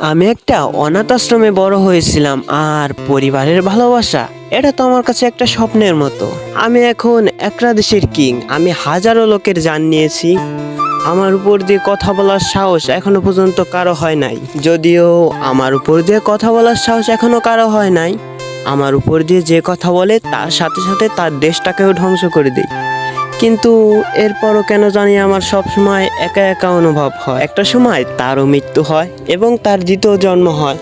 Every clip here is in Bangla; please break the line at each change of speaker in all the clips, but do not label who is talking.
আমি একটা অনাথ আশ্রমে বড় হয়েছিলাম আর পরিবারের ভালোবাসা, এটা তো আমার কাছে একটা স্বপ্নের মতো। আমি এখন একটা দেশের কিং, আমি হাজারো লোকের জান নিয়েছি। আমার উপর দিয়ে কথা বলার সাহস এখনও পর্যন্ত কারও হয় নাই। যদিও আমার উপর দিয়ে কথা বলার সাহস এখনও কারও হয় নাই। আমার উপর দিয়ে যে কথা বলে, তার সাথে সাথে তার দেশটাকেও ধ্বংস করে দেয় কিন্তু এরপরও কেন জানি আমার সব সময় একা একা অনুভব হয়। একটা সময় তারও মৃত্যু হয় এবং তার দ্বিতীয় জন্ম হয়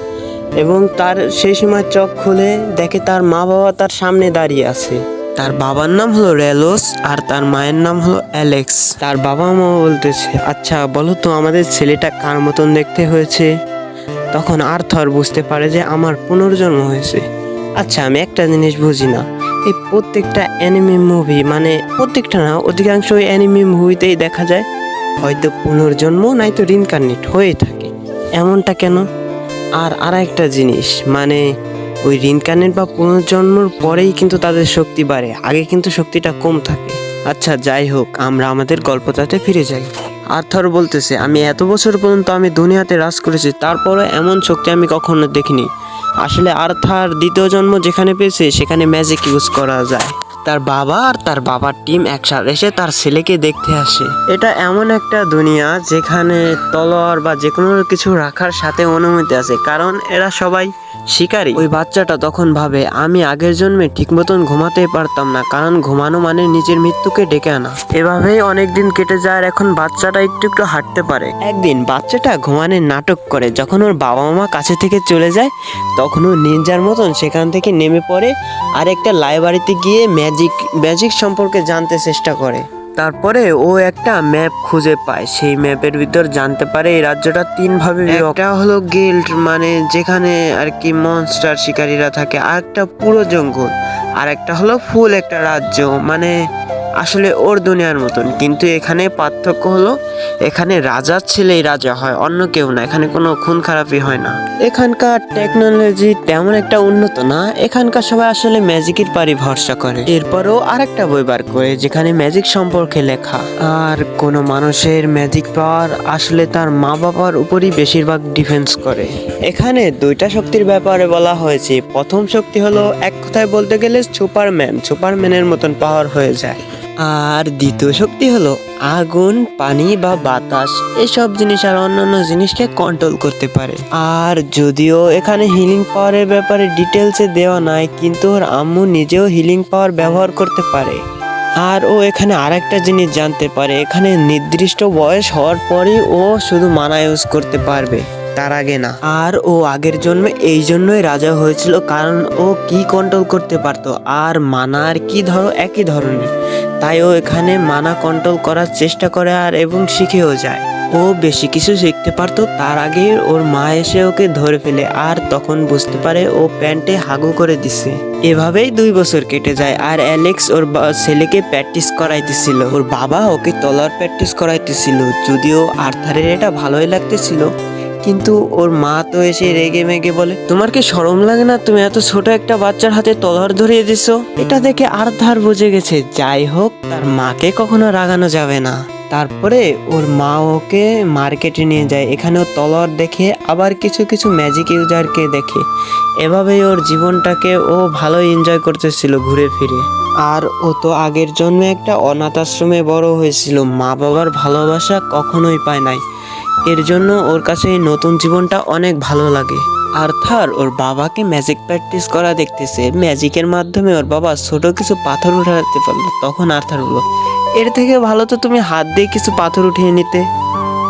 এবং তার সেই সময় চোখ খুলে দেখে তার মা বাবা তার সামনে দাঁড়িয়ে আছে। তার বাবার নাম হলো রেলোস আর তার মায়ের নাম হলো অ্যালেক্স। তার বাবা মা বলতেছে আচ্ছা বলো তো আমাদের ছেলেটা কার মতন দেখতে হয়েছে? তখন আর্থর বুঝতে পারে যে আমার পুনর্জন্ম হয়েছে। আচ্ছা আমি একটা জিনিস বুঝি না। এই প্রত্যেকটা অ্যানিমি মুভি মানে প্রত্যেকটা না অধিকাংশ অ্যানিমি মুভিতেই দেখা যায়। হয়তো পুনর্জন্ম, নয়তো রিনকার্নেট হয়ে থাকে। এমনটা কেন? আর আর একটা জিনিস মানে ওই রিনকার্নেট বা পুনর্জন্মর পরেই কিন্তু তাদের শক্তি বাড়ে। আগে কিন্তু শক্তিটা কম থাকে। আচ্ছা যাই হোক, আমরা আমাদের গল্পটাতে ফিরে যাই। আর্থর বলতেছে, আমি এত বছর পর্যন্ত আমি দুনিয়াতে রাজ করেছি তারপরে এমন শক্তি আমি কখনো দেখিনি। আসলে আর্থার দ্বিতীয় জন্ম যেখানে পেয়েছে সেখানে ম্যাজিক ইউজ করা যায়। তার বাবা আর তার বাবার টিম একসাথে এসে তার ছেলেকে দেখতে আসে। এটা এমন একটা দুনিয়া যেখানে তলোয়ার বা যে কোনো কিছু রাখার সাথে অনুমতি আছে, কারণ এরা সবাই শিকারী। ওই বাচ্চাটা তখন ভাবে, আমি আগের জন্মে ঠিক মতন ঘুমাতে পারতাম না, কারণ ঘুমানো মানে নিজের মৃত্যুকে ডেকে আনা। এভাবেই অনেক দিন কেটে যায় আর এখন বাচ্চাটা একটু একটু হাঁটতে পারে। একদিন বাচ্চাটা ঘুমানোর নাটক করে, যখন ওর বাবা মা কাছে থেকে চলে যায়, তখন ও নিনজার মতন সেখান থেকে নেমে পড়ে আর একটা লাইব্রেরিতে গিয়ে ম্যাজিক ম্যাজিক সম্পর্কে জানতে চেষ্টা করে। তারপরে ও একটা ম্যাপ খুঁজে পায়। সেই ম্যাপের ভিতর জানতে পারে এই রাজ্যটা তিন ভাবে একটা হলো গিল্ড মানে যেখানে আর কি মনস্টার শিকারীরা থাকে আর একটা পুরো জঙ্গল। আর একটা হলো ফুল একটা রাজ্য মানে আসলে ওর দুনিয়ার মতন। কিন্তু এখানে পার্থক্য হলো এখানে রাজার ছেলেই রাজা হয়, অন্য কেউ না। এখানে কোনো খুন খারাপই হয় না। এখানকার টেকনোলজি তেমন একটা উন্নত না। এখানকার সবাই আসলে ম্যাজিকের পারি ভরসা করে। এরপরও আরেকটা বই বার করে, যেখানে ম্যাজিক সম্পর্কে লেখা। আর কোনো মানুষের ম্যাজিক পাওয়ার আসলে তার মা বাবার উপরই বেশিরভাগ ডিফেন্স করে। এখানে দুইটা শক্তির ব্যাপারে বলা হয়েছে। প্রথম শক্তি হলো, এক কথায় বলতে গেলে সুপারম্যান। সুপারম্যানের মতন পাওয়ার হয়ে যায়। আর দ্বিতীয় শক্তি হলো আগুন, পানি বা বাতাস। এসব জিনিস আর অন্যান্য জিনিসকে কন্ট্রোল করতে পারে। আর যদিও এখানে হিলিং পাওয়ারের ব্যাপারে ডিটেলসে দেওয়া নাই, কিন্তু ওর আম্মু নিজেও হিলিং পাওয়ার ব্যবহার করতে পারে। আর ও এখানে আরেকটা জিনিস জানতে পারে, এখানে নির্দিষ্ট বয়স হওয়ার পরেই ও শুধু মানা ইউজ করতে পারবে, তার আগে না। আর ও আগের জন্মে এই জন্যই রাজা হয়েছিল, কারণ ও কি কন্ট্রোল করতে পারতো? আর মানা আর কি ধরো, একই ধরনের। তাই ও এখানে মানা কন্ট্রোল করার চেষ্টা করে আর এবং শিখেও যায়। ও বেশি কিছু শিখতে পারতো, তার আগে ওর মা এসে ওকে ধরে ফেলে আর তখন বুঝতে পারে ও প্যান্টে হাগু করে দিছে। এভাবেই দুই বছর কেটে যায় আর অ্যালেক্স ওর ছেলেকে প্র্যাকটিস করাইতেছিল। ওর বাবা ওকে তলার প্র্যাকটিস করাইতেছিল, যদিও আর্থারের এটা ভালোই লাগতেছিল। কিন্তু ওর মা তো এসে রেগে মেগে বলে, তোমার কি শরম লাগে না? তুমি এত ছোট একটা বাচ্চার হাতে তলোয়ার ধরিয়ে দিছো? এটা দেখে আর ধার বুঝে গেছে, যাই হোক, তার মাকে কখনো রাগানো যাবে না। তারপরে ওর মা ওকে মার্কেটে নিয়ে যায় এখানে ও তলোয়ার দেখে, আবার কিছু কিছু ম্যাজিক ইউজারকে দেখে। এভাবেই ওর জীবনটাকে ও ভালো এনজয় করতেছিল ঘুরে ফিরে। আর ও তো আগের জন্মে একটা অনাথ আশ্রমে বড় হয়েছিল মা বাবার ভালোবাসা কখনোই পায় নাই। এর জন্য ওর কাছে এই নতুন জীবনটা অনেক ভালো লাগে। আর্থার ওর বাবাকে ম্যাজিক প্র্যাকটিস করা দেখতেছে। ম্যাজিকের মাধ্যমে ওর বাবা ছোট কিছু পাথর উঠাতে পারল। তখন আর্থার বলল, এর থেকে ভালো তো তুমি হাত দিয়ে কিছু পাথর উঠিয়ে নিতে।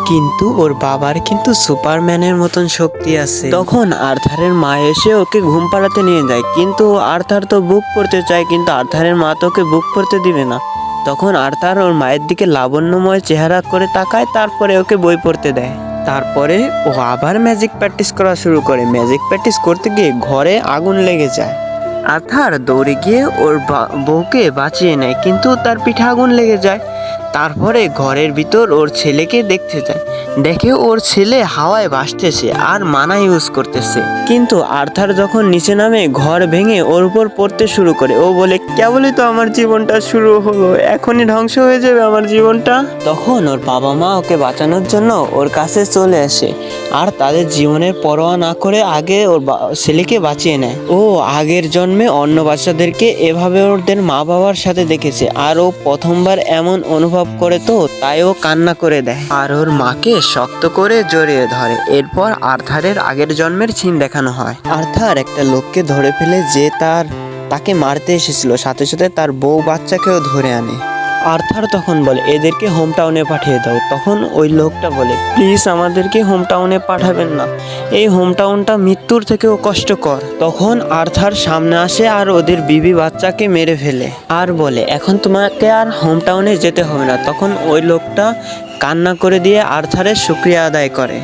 কিন্তু ওর বাবার কিন্তু সুপারম্যানের মতন শক্তি আছে। তখন আর্থারের মা এসে ওকে ঘুম পাড়াতে নিয়ে যায়। কিন্তু আর্থার তো বুক পড়তে চায়, কিন্তু আর্থারের মা তো ওকে বুক পড়তে দিবে না। তখন আর তার ওর মায়ের দিকে লাবণ্যময় চেহারা করে তাকায়, তারপরে ওকে বই পড়তে দেয়। তারপরে ও আবার ম্যাজিক প্র্যাকটিস করা শুরু করে। ম্যাজিক প্র্যাকটিস করতে গিয়ে ঘরে আগুন লেগে যায়। আর তার দৌড়ে গিয়ে ওর বউকে বাঁচিয়ে নেয়, কিন্তু তার পিঠে আগুন লেগে যায়। তারপরে ঘরের ভিতর ওর ছেলেকে দেখতে যায়। দেখে ওর ছেলে হাওয়ায় ভাসতেছে আর মানা ইউজ করতেছে। কিন্তু আর্থার যখন নিচে নামে, ঘর ভেঙে ওর উপর পড়তে শুরু করে। ও বলে, কেবলই তো আমার জীবনটা শুরু হলো। এখনই ধ্বংস হয়ে যাবে আমার জীবনটা। তখন ওর বাবা মা ওকে বাঁচানোর জন্য ওর কাছে চলে আসে। আর তাদের জীবনের পরোয়া না করে আগে ওর ছেলেকে বাঁচিয়ে নেয়। ও আগের জন্মে অন্য বাচ্চাদেরকে এভাবে ওদের মা বাবার সাথে দেখেছে। আর ও প্রথমবার এমন অনুভব করে তো তাই ও কান্না করে দেয়। আর ওর মাকে শক্ত করে জড়িয়ে ধরে। এরপর আর্থারের আগের জন্মের চিন দেখানো হয়। আর্থার একটা লোককে ধরে ফেলে যে তার তাকে মারতে এসেছিল। সাথে সাথে তার বউ বাচ্চাকেও ধরে আনে। আর্থার তখন বলে, এদেরকে হোম টাউনে পাঠিয়ে দাও। তখন ওই লোকটা বলে, প্লিজ আমাদেরকে হোম টাউনে পাঠাবেন না। এই হোম টাউনটা মৃত্যুর থেকেও কষ্টকর। তখন আর্থার সামনে আসে আর ওদের বিবি বাচ্চাকে মেরে ফেলে আর বলে, এখন তোমাকে আর হোম টাউনে যেতে হবে না। তখন ওই লোকটা কান্না করে দিয়ে আর্থারের শুক্রিয়া আদায় করে।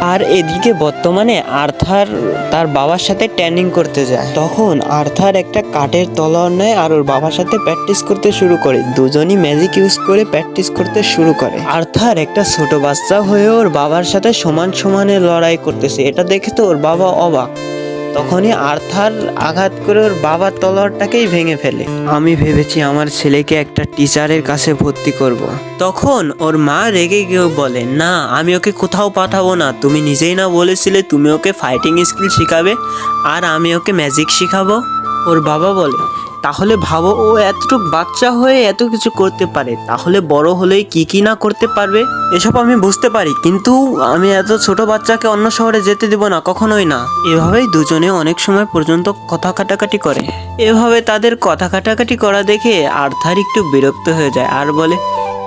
আর এদিকে বর্তমানে আর্থার তার বাবার সাথে ট্যানিং করতে যায়। তখন আর্থার একটা কাঠের তলোয়ার নেয় আর ওর বাবার সাথে প্র্যাকটিস করতে শুরু করে। দুজনই ম্যাজিক ইউজ করে প্র্যাকটিস করতে শুরু করে। আর্থার একটা ছোট বাচ্চা হয়ে ওর বাবার সাথে সমান সমানে লড়াই করতেছে। এটা দেখে তো ওর বাবা অবাক। তখনই আর্থার আঘাত করে ওর বাবার তলোয়ারটাকেই ভেঙে ফেলে। আমি ভেবেছি আমার ছেলেকে একটা টিচারের কাছে ভর্তি করব। তখন ওর মা রেগে গিয়ে বলে, না, আমি ওকে কোথাও পাঠাবো না। তুমি নিজেই না বলেছিলে তুমি ওকে ফাইটিং স্কিল শেখাবে, আর আমি ওকে ম্যাজিক শেখাবো। ওর বাবা বলে তাহলে ভাবো ও এতটুক বাচ্চা হয়ে এত কিছু করতে পারে, তাহলে বড় হলেই কি কি না করতে পারবে? এসব আমি বুঝতে পারি, কিন্তু আমি এত ছোট বাচ্চাকে অন্য শহরে যেতে দেব না, কখনোই না। এভাবেই দুজনে অনেক সময় পর্যন্ত কথা কাটাকাটি করে। এভাবে তাদের কথা কাটাকাটি করা দেখে আর্থার একটু বিরক্ত হয়ে যায় আর বলে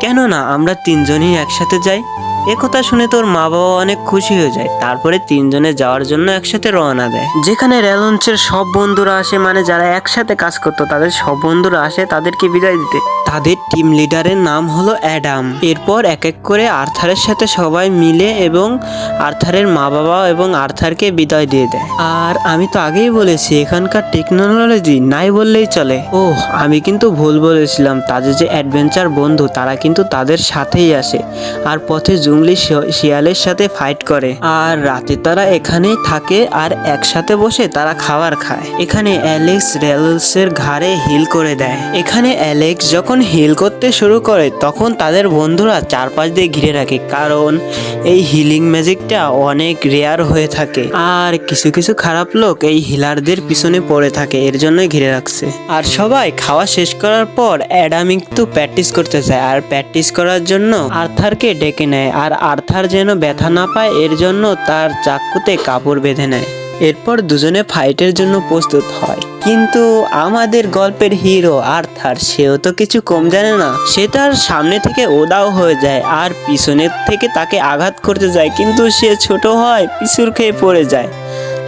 কেন না আমরা তিনজনই একসাথে যাই? এ কথা শুনে তোর মা বাবা অনেক খুশি হয়ে যায়। তারপরে তিনজনে যাওয়ার জন্য একসাথে রওনা দেয়। যেখানে রেলঞ্চের সব বন্ধুরা আসে মানে যারা একসাথে কাজ করতো, তাদের সব বন্ধুরা আসে তাদেরকে বিদায় দিতে। তাদের টিম লিডারের নাম হলো অ্যাডাম। এরপর এক এক করে আর্থারের সাথে সবাই মিলে এবং আর্থারের মা বাবা এবং আর্থারকে বিদায় দিয়ে দেয়। আর আমি তো আগেই বলেছি, এখানকার টেকনোলজি নাই বললেই চলে। ও আমি কিন্তু ভুল বলেছিলাম, তাদের যে অ্যাডভেঞ্চার বন্ধু, তারা কিন্তু তাদের সাথেই আসে। আর পথে জঙ্গলি শিয়ালের সাথে ফাইট করে। আর রাতে তারা এখানেই থাকে আর একসাথে বসে তারা খাবার খায়। এখানে অ্যালেক্স রেলসের ঘাড়ে হিল করে দেয়। এখানে অ্যালেক্স যখন হিল করতে শুরু করে, তখন তাদের বন্ধুরা চারপাশ দিয়ে ঘিরে রাখে। কারণ এই হিলিং ম্যাজিকটা অনেক রেয়ার হয়ে থাকে। আর কিছু কিছু খারাপ লোক এই হিলারদের পিছনে পড়ে থাকে, এর জন্যই ঘিরে রাখছে। আর সবাই খাওয়া শেষ করার পর অ্যাডাম একটু প্র্যাকটিস করতে চায়। আর প্র্যাকটিস করার জন্য আর্থারকে ডেকে নেয়। আর আর্থার যেন ব্যথা না পায়, এর জন্য তার চাকুতে কাপড় বেঁধে নেয়। এরপর দুজনে ফাইটের জন্য প্রস্তুত হয়। কিন্তু আমাদের গল্পের হিরো আর্থার, সেও তো কিছু কম জানে না। সে তার সামনে থেকে ওদাও হয়ে যায় আর পিছনের থেকে তাকে আঘাত করতে যায়। কিন্তু সে ছোট হয়, পিছুর খেয়ে পড়ে যায়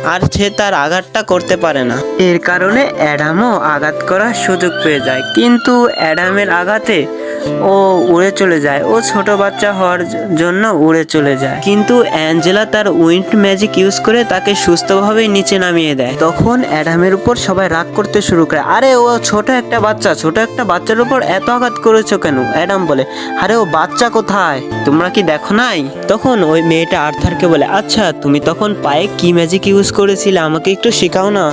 আর সে তার আঘাতটা করতে পারে না। এর কারণে অ্যাডামও আঘাত করার সুযোগ পেয়ে যায়। কিন্তু অ্যাডামের আঘাতে ও উড়ে চলে যায়। ও ছোট বাচ্চা হওয়ার জন্য উড়ে চলে যায়। কিন্তু অ্যাঞ্জেলা তার উইন্ড ম্যাজিক ইউজ করে তাকে সুস্থভাবে নিচে নামিয়ে দেয়। তখন অ্যাডামের উপর সবাই রাগ করতে শুরু করে, আরে, ও ছোট একটা বাচ্চা, ছোট একটা বাচ্চার উপর এত আঘাত করেছ কেন? অ্যাডাম বলে, আরে, ও বাচ্চা কোথায়? তোমরা কি দেখো নাই? তখন ওই মেয়েটা আর্থারকে বলে আচ্ছা তুমি তখন পায়ে কি ম্যাজিক ইউজ করেছিলে? আমাকে একটু শেখাও না?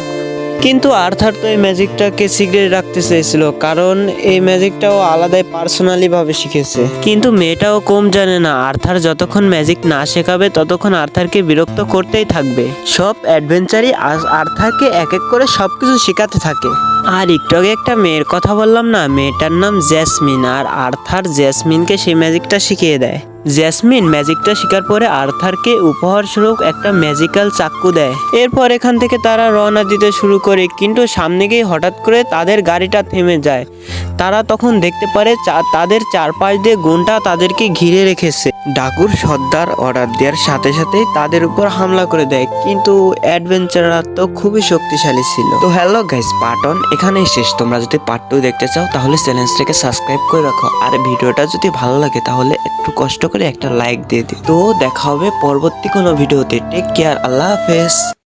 কিন্তু আর্থার তো এই ম্যাজিকটাকে সিক্রেট রাখতে চেয়েছিল, কারণ এই ম্যাজিকটাও আলাদাই পার্সোনালি ভাবে শিখেছে। কিন্তু মেয়েটাও কম জানে না, আর্থার যতক্ষণ ম্যাজিক না শেখাবে, ততক্ষণ আর্থারকে বিরক্ত করতেই থাকবে। সব অ্যাডভেঞ্চারই আর্থারকে এক এক করে সবকিছু শেখাতে থাকে। আর একটু আগে একটা মেয়ের কথা বললাম না? মেয়েটার নাম জ্যাসমিন আর আর্থার জ্যাসমিনকে সেই ম্যাজিকটা শিখিয়ে দেয়। জ্যাসমিন ম্যাজিকটা শেখার পরে আর্থারকে উপহার স্বরূপ একটা ম্যাজিক্যাল চাক্কু দেয়। এরপর এখান থেকে তারা রওনা দিতে শুরু করে, কিন্তু সামনে গিয়ে হঠাৎ করে তাদের গাড়িটা থেমে যায়। তারা তখন দেখতে পারে তাদের চারপাশ দিয়ে গুণটা তাদেরকে ঘিরে রেখেছে। ডাকুর সর্দার অর্ডার দেওয়ার সাথে সাথেই তাদের উপর হামলা করে দেয়, কিন্তু অ্যাডভেঞ্চাররা তো খুবই শক্তিশালী ছিল। তো হ্যালো গাইস, পার্ট ওয়ান এখানেই শেষ। তোমরা যদি পার্ট টু দেখতে চাও, তাহলে চ্যানেলটাকে সাবস্ক্রাইব করে রাখো। আর ভিডিওটা যদি ভালো লাগে, তাহলে একটু কষ্ট করে একটা লাইক দিয়ে দিও। তো দেখা হবে পরবর্তী কোনো ভিডিওতে টেক কেয়ার আল্লাহ হাফেজ।